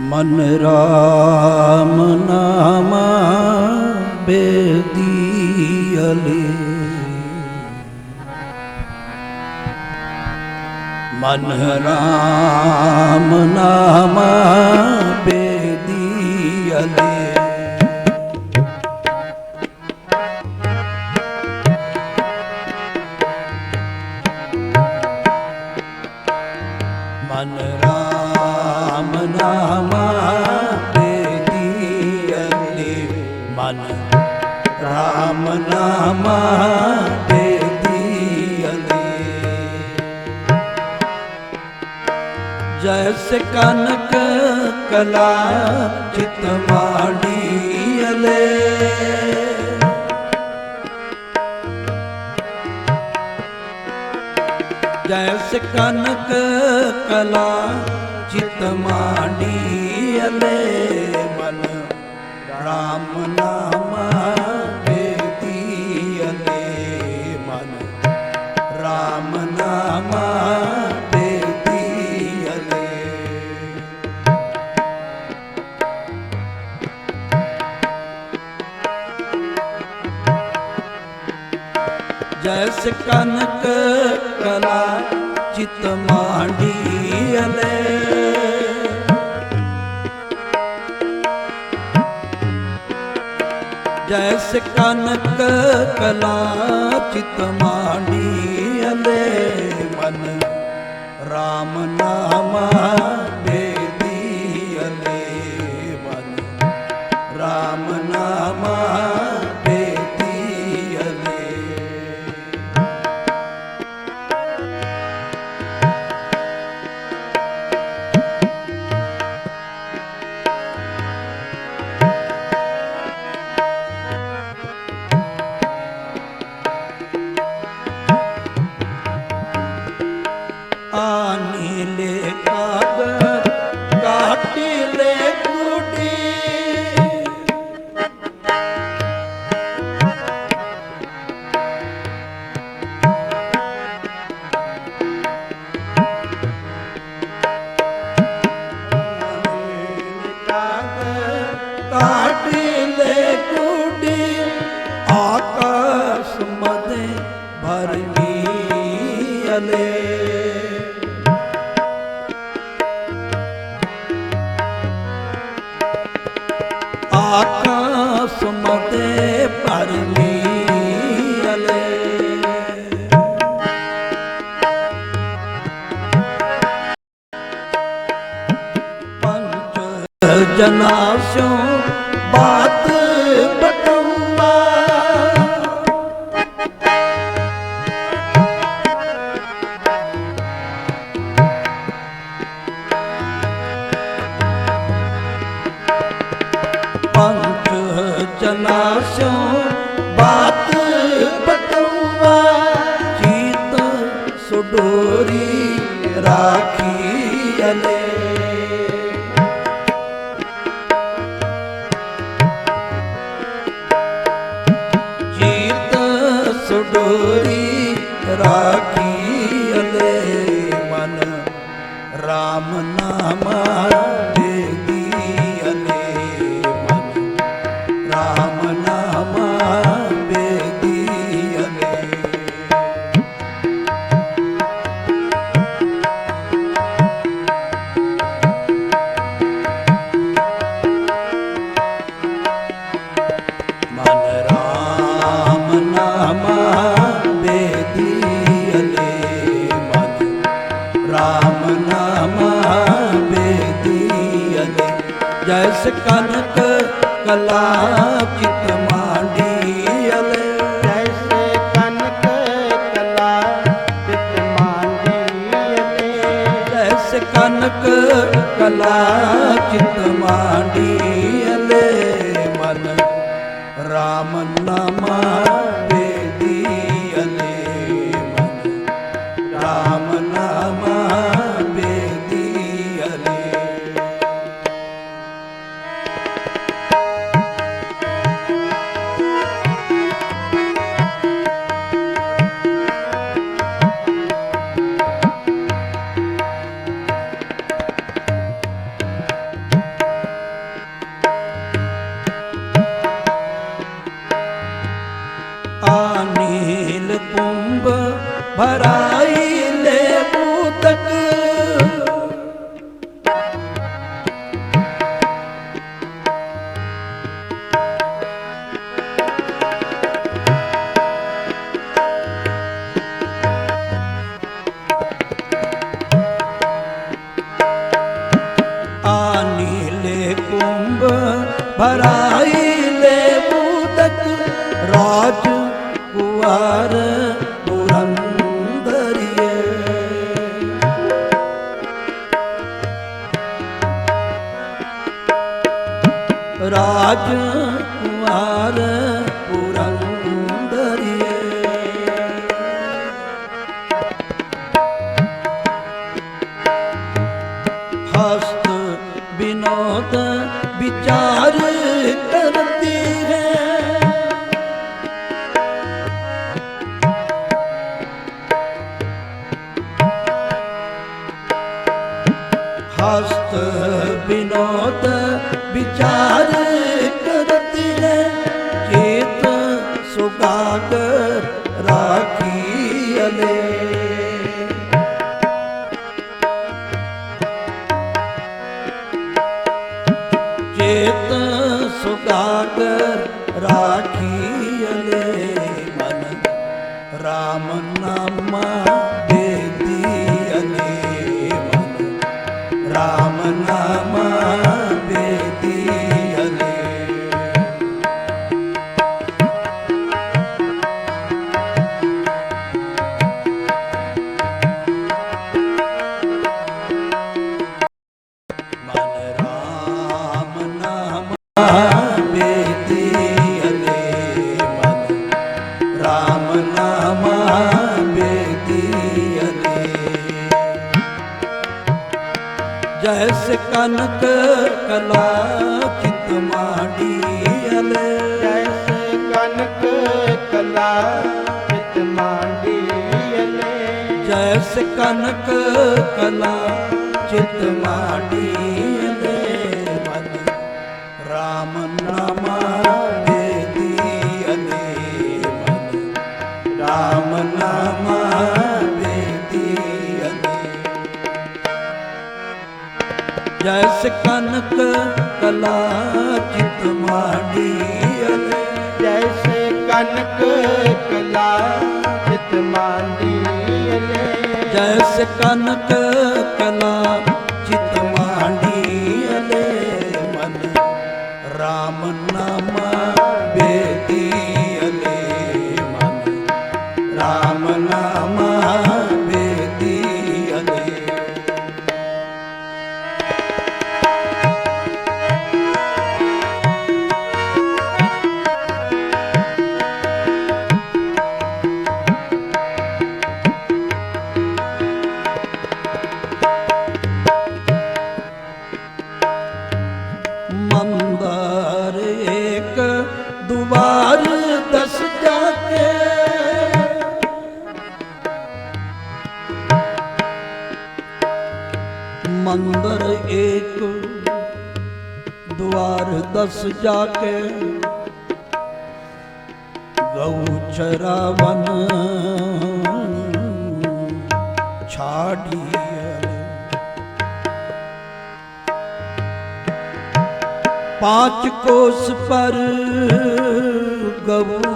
ਮਨ ਰਾਮ ਨਾਮਾ ਬੇਦੀ ਅਲੇ ਮਨ ਰਾਮ ਜੈਸ ਕਨਕ ਕਲਾ ਚਿਤ ਮਾੜੀ ਅਲੇ ਜੈਸ ਕਨਕ ਕਲਾ ਚਿਤ ਅਲੇ ਮਨ ਰਾਮ ਨਾਮਾ ਬੇਤੀ ਅਲੇ ਮਨ ਰਾਮ ਨਾਮਾ ਬੇਤੀ ਅਲੇ ਜੈਸ ਕਨਕ ਕਲਾ ਚਿਤ ਮਾਂਡੀ ਜੈਸ ਕਨਕ ਕਲਾ ਚਿਤ ਮਾਂਡੀ ਅਲੇ ਮਨ ਰਾਮ ਨਾਮਾ ਸੁਡੋਰੀ ਰਾਖੀ ਅਲੇ ਮਨ। ਰਾਮ ਨਾਮਾ ਜੈਸ ਕਨਕ ਕਲਾ ਚਿਤ ਮਾਂਡੀ ਅਲੇ। ਕਨਕ ਕਲਾ ਤਿਤ ਮਾਂਡੀ ਕਨਕ ਕਲਾ ਮਾਂਡੀ ਅਲੇ। ਮਨ ਰਾਮ ਨਾਮਾ ਆਨੀਲ ਕੁੰਭ ਭਰਾਈ Sara. RAM ਨਾਮਾ ਜੈਸ ਕਨਕ ਕਲਾ ਚਿਤ ਮਾਡੀਅਲੇ ਜੈਸੇ ਕਨਕ ਕਲਾ ਚਿਤ ਮਾਂਡੀਲੇ ਜੈਸ ਕਨਕ ਕਲਾ ਚਿਤ ਮਾਡੀਅਲੇ ਜੈਸ ਕਨਕ ਕਲਾ ਚਿਤ ਮਾਡੀਅਲੇ ਜੈਸੇ ਕਨਕ ਕਲਾ ਚਿਤ ਮਾਂਡੀਲੇ ਜੈਸ ਕਨਕ ਕਲਾ ਮੰਦਰ ਏਕ ਦੁਆਰ ਦਸ ਜਾ ਕੇ ਗਊ ਚਰਾਵਨ ਛਾੜੀਏ पांच कोस पर गबू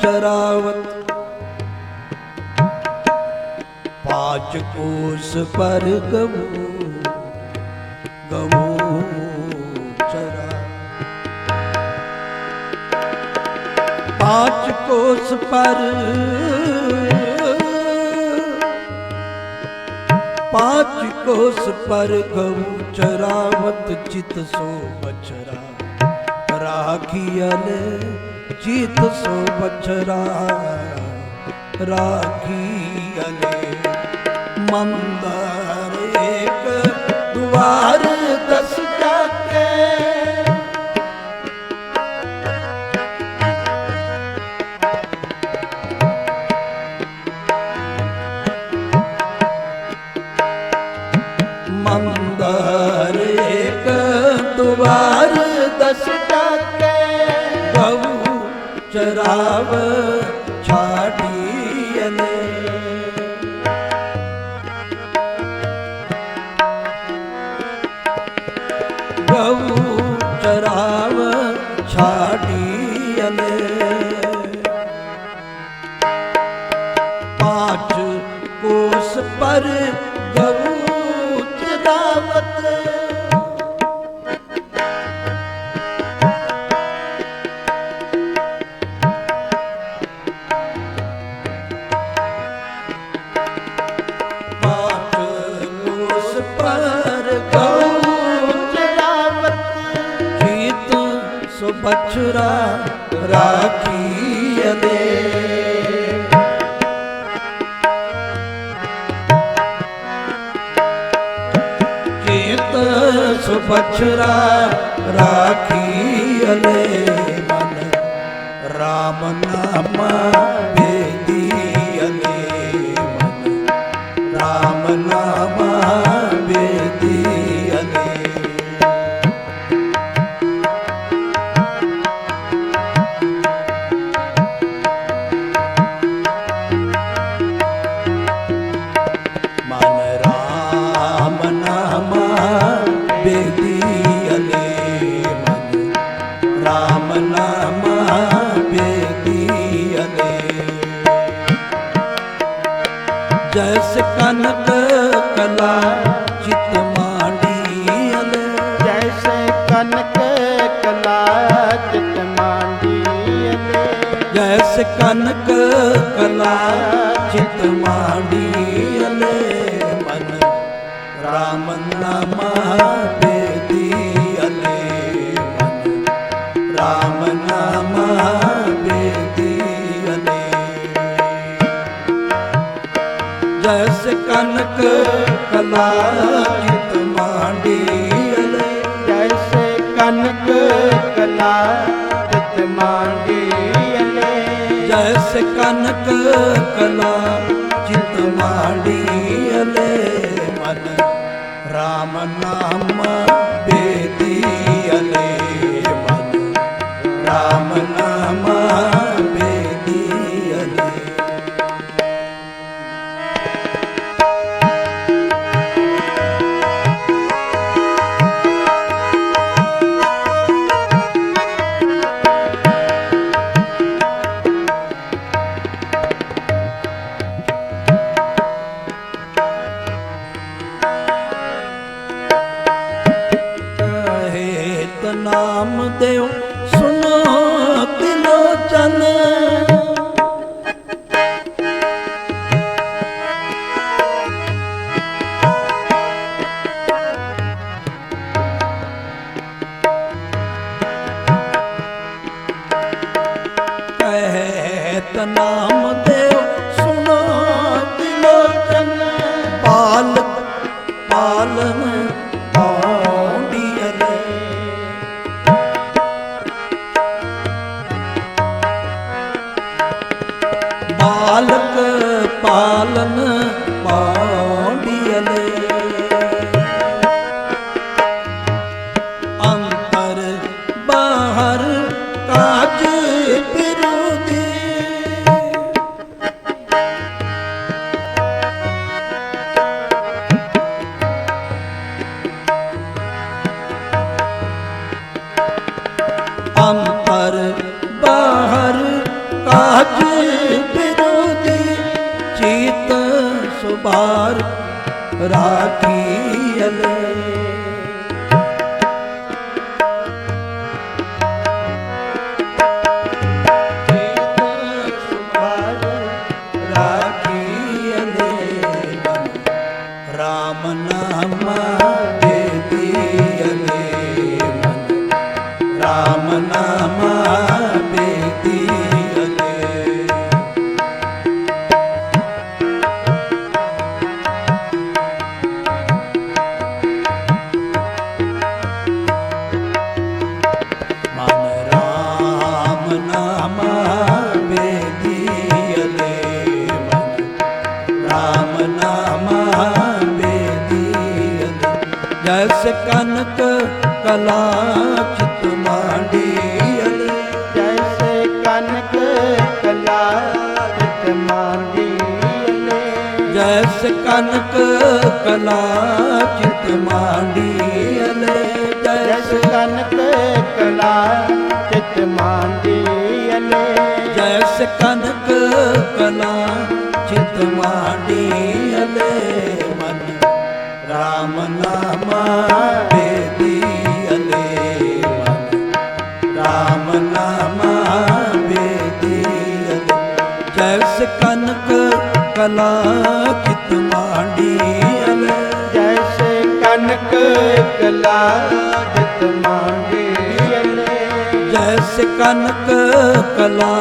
चरावत पांच कोस पर गबू गबू चरा पांच कोस पर पांच कोस पर गऊ चरावत चित सो बछरा राखियले चित सो बछरा राखियले ਮੰਦਰ ਇੱਕ ਦੁਆਰ ਦਸ ਕਾਕੇ ਮੰਦਰ ਇੱਕ ਦੁਆਰ ਦਸ ਕਾਕੇ ਗਉ ਚਰਾਵ ਛਾੜੀਐ ਪਾਚ ਕੋਸ ਪਰ ਗਊ ਤ੍ਰਿਦਾਵਤ Bye. ਬਛੁਰਾ ਰਾਖੀਏ ਦੇ। ਚੇਤ ਸੁ ਬਛੁਰਾ ਰਾਖੀਏ ਮਨ ਰਾਮ ਨਾਮ ਜੈਸ ਕਨਕ ਕਲਾ ਚਿਤ ਮਾਂਡੀਅਲੇ ਮਨ, ਰਾਮ ਨਾਮਾ ਬੇਦੀਅਲੇ ਮਨ, ਰਾਮ ਨਾਮਾ ਬੇਦੀਅਲੇ ਜੈਸ ਕਨਕ ਕਲਾ ਚਿਤ ਮਾਂਡੀਅਲੇ ਜੈਸੇ ਕਨਕ ਕਲਾ ਚਿਤ ਮਾਂਡੀਲੇ ਜੈਸ ਕਨਕ ਕਲਾ ঠিকানা ਕਨਕ ਕਲਾ ਚਿਤ ਮਾਂਡੀਅਲੇ। ਜੈਸੇ ਕਨਕ ਕਲਾ ਚਿਤ ਮਾਂਡੀਲੇ ਜੈਸ ਕਨਕ ਕਲਾ ਚਿਤ ਮਾਂਡੀਅਲੇ। ਜੈਸ ਜੈਸ ਕਨਕ ਕਲਾ ਚਿਤ ਮਾਂਡੀਲੇ ਜੈਸ ਕਨਕ ਕਲਾ ਚਿਤ ਮਾਂਡੀਅਲੇ ਜੈਸੇ ਕਨਕ ਕਲਾ ਚਿਤ ਮਾਂਡੀਲੇ ਜੈਸ ਕਨਕ ਕਲਾ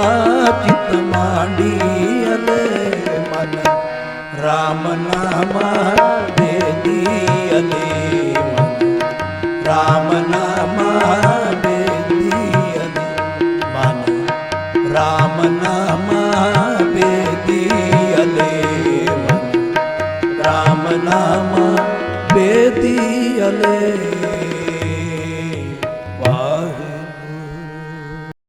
ਅਲੇ ਮਨ RAM ਨਾਮਾ